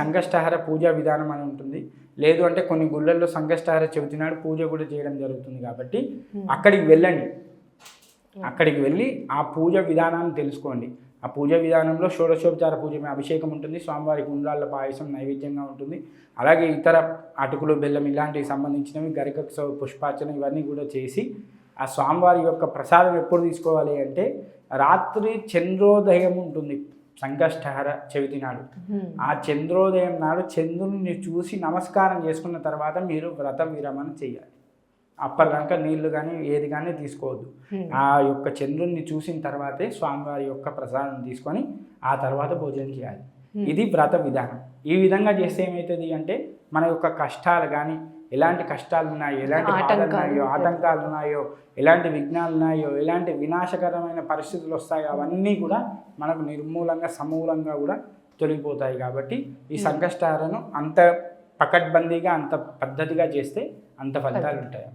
సంకష్టహార పూజా విధానం అని ఉంటుంది. లేదు అంటే కొన్ని గుళ్ళల్లో సంకష్టహార చవితి నాడు పూజ కూడా చేయడం జరుగుతుంది కాబట్టి అక్కడికి వెళ్ళండి. అక్కడికి వెళ్ళి ఆ పూజ విధానాన్ని తెలుసుకోండి. ఆ పూజ విధానంలో షోడశోపచార పూజ అభిషేకం ఉంటుంది. స్వామివారికి ఉండ్రాళ్ళ పాయసం నైవేద్యంగా ఉంటుంది. అలాగే ఇతర అటుకులు బెల్లం ఇలాంటివి సంబంధించినవి గరిక పుష్పార్చన ఇవన్నీ కూడా చేసి ఆ స్వామివారి యొక్క ప్రసాదం ఎప్పుడు తీసుకోవాలి అంటే రాత్రి చంద్రోదయం ఉంటుంది. సంకష్టహర చవితి నాడు. ఆ చంద్రోదయం నాడు చంద్రుని చూసి నమస్కారం చేసుకున్న తర్వాత మీరు వ్రత విరమణ చేయాలి. అప్పటిదాకా నీళ్ళు కానీ ఏది కానీ తీసుకోవద్దు. ఆ యొక్క చంద్రుణ్ణి చూసిన తర్వాతే స్వామివారి యొక్క ప్రసాదం తీసుకొని ఆ తర్వాత భోజనం చేయాలి. ఇది వ్రత విధానం. ఈ విధంగా చేస్తే ఏమవుతుంది అంటే మన యొక్క కష్టాలు కానీ ఎలాంటి కష్టాలు ఉన్నాయో ఎలాంటి బాధలు ఆటంకాలు. ఉన్నాయో ఆటంకాలు ఉన్నాయో ఎలాంటి విఘ్నాలు ఉన్నాయో ఎలాంటి వినాశకరమైన పరిస్థితులు వస్తాయో అవన్నీ కూడా మనకు నిర్మూలంగా సమూలంగా కూడా తొలగిపోతాయి కాబట్టి ఈ సంకష్టాలను అంత పకడ్బందీగా అంత పద్ధతిగా చేస్తే అంత ఫలితాలు ఉంటాయి.